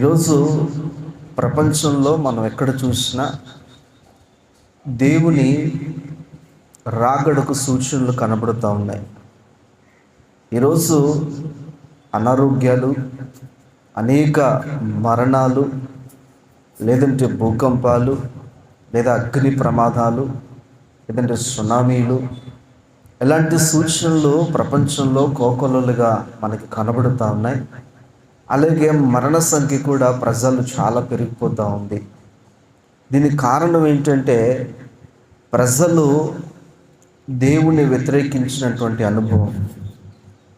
ఈరోజు ప్రపంచంలో మనం ఎక్కడ చూసినా దేవుని రాగడకు సూచనలు కనబడుతూ ఉన్నాయి. ఈరోజు అనారోగ్యాలు అనేక మరణాలు లేదంటే భూకంపాలు లేదా అగ్ని ప్రమాదాలు లేదంటే సునామీలు ఇలాంటి సూచనలు ప్రపంచంలో కోకొల్లలుగా మనకి కనబడుతూ ఉన్నాయి. అలాగే మరణ సంఖ్య కూడా ప్రజలు చాలా పెరిగిపోతూ ఉంది. దీనికి కారణం ఏంటంటే ప్రజలు దేవుని వ్యతిరేకించినటువంటి అనుభవం.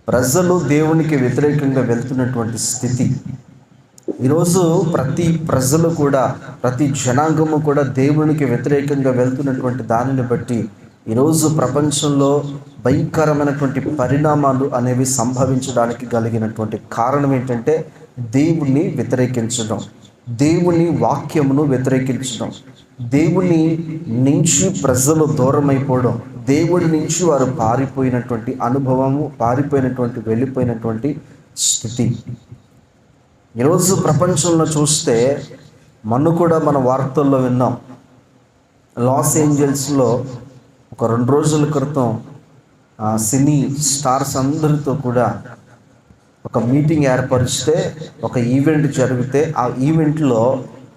ప్రజలు దేవునికి వ్యతిరేకంగా వెళ్తున్నటువంటి స్థితి. ఈరోజు ప్రతి ప్రజలు కూడా ప్రతి జనాంగము కూడా దేవునికి వ్యతిరేకంగా వెళ్తున్నటువంటి దానిని బట్టి ఈరోజు ప్రపంచంలో భయంకరమైనటువంటి పరిణామాలు అనేవి సంభవించడానికి కలిగినటువంటి కారణం ఏంటంటే దేవుణ్ణి వ్యతిరేకించడం దేవుని వాక్యమును వ్యతిరేకించడం దేవుని నుంచి ప్రజలు దూరమైపోవడం దేవుడి నుంచి వారు పారిపోయినటువంటి అనుభవము పారిపోయినటువంటి వెళ్ళిపోయినటువంటి స్థితి. ఈరోజు ప్రపంచంలో చూస్తే మొన్న కూడా మన వార్తల్లో విన్నాం. లాస్ ఏంజల్స్లో ఒక రెండు రోజుల క్రితం సినీ స్టార్స్ అందరితో కూడా ఒక మీటింగ్ ఏర్పరిస్తే ఒక ఈవెంట్ జరిగితే ఆ ఈవెంట్లో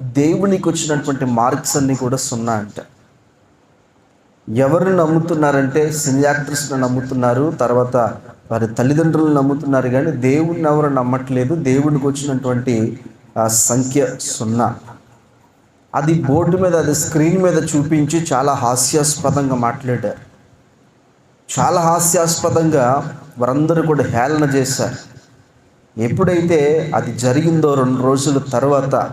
దేవునికి వచ్చినటువంటి మార్క్స్ అన్నీ కూడా సున్నా అంట. ఎవరు నమ్ముతున్నారంటే సినీ యాక్టర్స్ని నమ్ముతున్నారు తర్వాత వారి తల్లిదండ్రులను నమ్ముతున్నారు కానీ దేవుడిని ఎవరు నమ్మట్లేదు దేవునికి వచ్చినటువంటి సంఖ్య సున్నా. అది బోర్డు మీద అది స్క్రీన్ మీద చూపించి చాలా హాస్యాస్పదంగా మాట్లాడారు. చాలా హాస్యాస్పదంగా వారందరూ కూడా హేళన చేశారు. ఎప్పుడైతే అది జరిగిందో రెండు రోజుల తర్వాత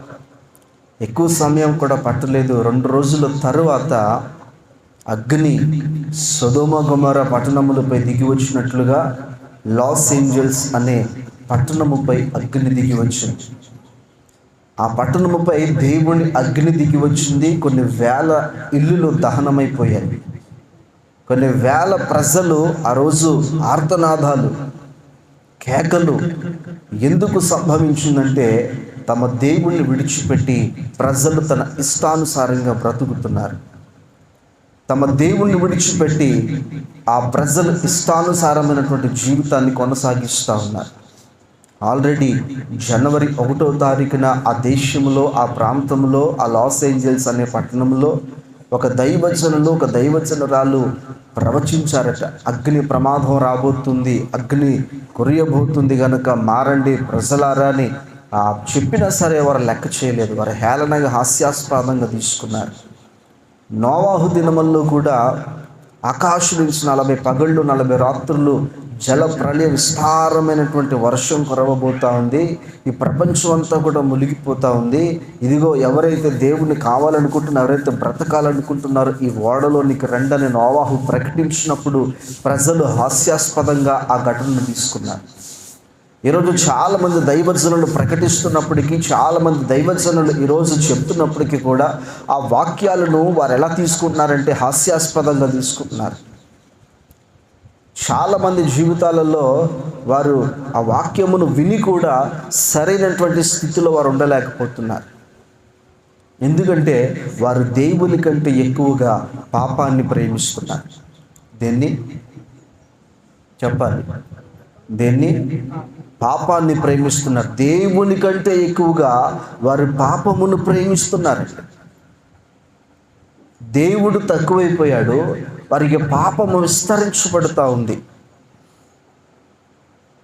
ఎక్కువ సమయం కూడా పట్టలేదు. రెండు రోజుల తర్వాత అగ్ని సొదోమ గుమర పట్టణములపై దిగి వచ్చినట్లుగా లాస్ ఏంజల్స్ అనే పట్టణముపై అగ్ని దిగి వచ్చింది. ఆ పట్టణముపై దేవుని అగ్ని దిగి వచ్చింది. కొన్ని వేల ఇల్లులు దహనమైపోయాయి. కొన్ని వేల ప్రజలు ఆ రోజు ఆర్తనాదాలు కేకలు ఎందుకు సంభవించిందంటే తమ దేవుణ్ణి విడిచిపెట్టి ప్రజలు తన ఇష్టానుసారంగా బ్రతుకుతున్నారు. తమ దేవుణ్ణి విడిచిపెట్టి ఆ ప్రజలు ఇష్టానుసారమైనటువంటి జీవితాన్ని కొనసాగిస్తూ ఉన్నారు. ఆల్రెడీ జనవరి ఒకటో తారీఖున ఆ దేశంలో ఆ ప్రాంతంలో ఆ లాస్ ఏంజల్స్ అనే పట్టణంలో ఒక దైవజనులు ఒక దైవజనురాలు ప్రవచించారట. అగ్ని ప్రమాదం రాబోతుంది అగ్ని కొరియబోతుంది గనుక మారండి ప్రజలారా అని. చెప్పినా సరే వారు లెక్క చేయలేదు వారు హేళనగా హాస్యాస్పదంగా తీసుకున్నారు. నోవాహు దినముల్లో కూడా ఆకాశం నుంచి నలభై పగళ్ళు నలభై రాత్రులు జల ప్రళయ విస్తారమైనటువంటి వర్షం కురవబోతా ఉంది. ఈ ప్రపంచం అంతా కూడా మునిగిపోతూ ఉంది. ఇదిగో ఎవరైతే దేవుణ్ణి కావాలనుకుంటున్నారో ఎవరైతే బ్రతకాలనుకుంటున్నారో ఈ ఓడలోనికి రెండని నోవాహు ప్రకటించినప్పుడు ప్రజలు హాస్యాస్పదంగా ఆ ఘటనను తీసుకున్నారు. ఈరోజు చాలామంది దైవజనులు ప్రకటిస్తున్నప్పటికీ చాలామంది దైవజనులు ఈరోజు చెప్తున్నప్పటికీ కూడా ఆ వాక్యాలను వారు ఎలా తీసుకుంటున్నారంటే హాస్యాస్పదంగా తీసుకుంటున్నారు. చాలామంది జీవితాలలో వారు ఆ వాక్యమును విని కూడా సరైనటువంటి స్థితిలో వారు ఉండలేకపోతున్నారు. ఎందుకంటే వారు దేవుని కంటే ఎక్కువగా పాపాన్ని ప్రేమిస్తున్నారు. దేన్ని? చెప్పాలి. దేన్ని? పాపాన్ని ప్రేమిస్తున్నారు దేవుని కంటే ఎక్కువగా వారు పాపమును ప్రేమిస్తున్నారు దేవుడు తక్కువైపోయాడు వారికి పాపము విస్తరించబడుతూ ఉంది.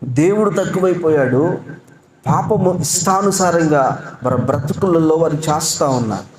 దేవుడు తక్కువైపోయాడు పాపము ఇష్టానుసారంగా వారి బ్రతుకులలో వారు చేస్తూ ఉన్నారు.